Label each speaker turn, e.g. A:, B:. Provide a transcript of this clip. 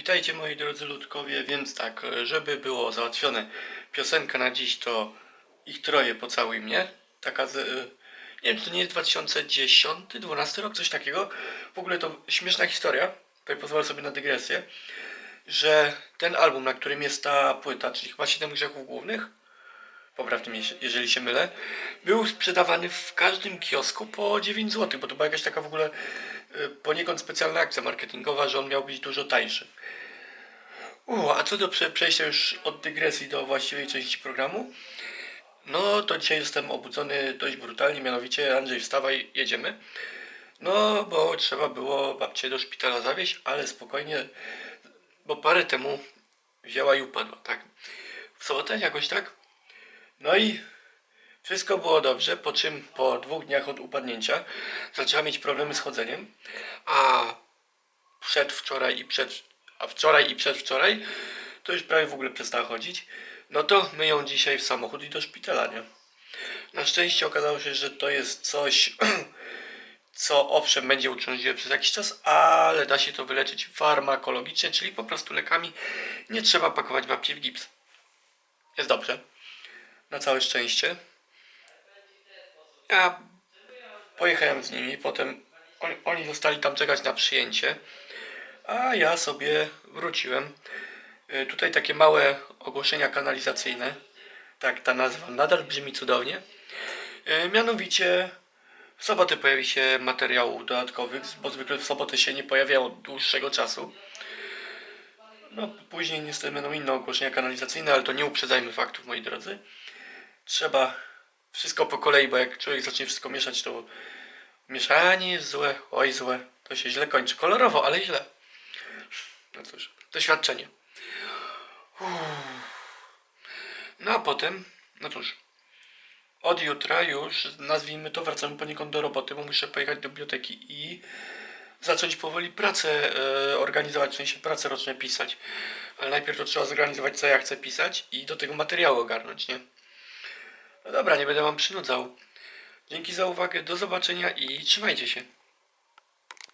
A: Witajcie moi drodzy ludkowie, więc tak, żeby było załatwione piosenka na dziś to ich troje pocałuj mnie. Taka z, nie wiem to nie jest 2010, 12 rok, coś takiego. W ogóle to śmieszna historia, tutaj pozwolę sobie na dygresję, że ten album, na którym jest ta płyta, czyli chyba 7 grzechów głównych, poprawnie mnie, jeżeli się mylę, był sprzedawany w każdym kiosku po 9 zł, bo to była jakaś taka w ogóle poniekąd specjalna akcja marketingowa, że on miał być dużo tańszy. U, a co do prze- przejścia już od dygresji do właściwej części programu, no to dzisiaj jestem obudzony dość brutalnie, mianowicie Andrzej wstawaj, jedziemy. No, bo trzeba było babcię do szpitala zawieźć, ale spokojnie, bo parę temu wzięła i upadła, tak? W sobotę jakoś tak? No i wszystko było dobrze, po czym po dwóch dniach od upadnięcia zaczęła mieć problemy z chodzeniem, a przedwczoraj i przed, a wczoraj i przedwczoraj to już prawie w ogóle przestała chodzić. No to my ją dzisiaj w samochód i do szpitala, nie? Na szczęście okazało się, że to jest coś, co owszem będzie uciążliwe przez jakiś czas, ale da się to wyleczyć farmakologicznie, czyli po prostu lekami. Nie trzeba pakować babci w gips. Jest dobrze. Na całe szczęście. Ja pojechałem z nimi, potem oni, zostali tam czekać na przyjęcie, a ja sobie wróciłem. Y, Tutaj takie małe ogłoszenia kanalizacyjne. Tak, ta nazwa nadal brzmi cudownie. Y, Mianowicie w sobotę pojawi się materiał dodatkowych, bo zwykle w sobotę się nie pojawiało od dłuższego czasu. No, później niestety będą inne ogłoszenia kanalizacyjne, ale to nie uprzedzajmy faktów, moi drodzy. Trzeba wszystko po kolei, bo jak człowiek zacznie wszystko mieszać, to mieszanie jest złe, oj złe, to się źle kończy. Kolorowo, ale źle. No cóż, doświadczenie. No a potem, no cóż, od jutra już, nazwijmy to, wracamy poniekąd do roboty, bo muszę pojechać do biblioteki i zacząć powoli pracę e, organizować, w sensie pracę roczne pisać. Ale najpierw to trzeba zorganizować, co ja chcę pisać i do tego materiału ogarnąć, nie? No dobra, nie będę wam przynudzał. Dzięki za uwagę, do zobaczenia i trzymajcie się.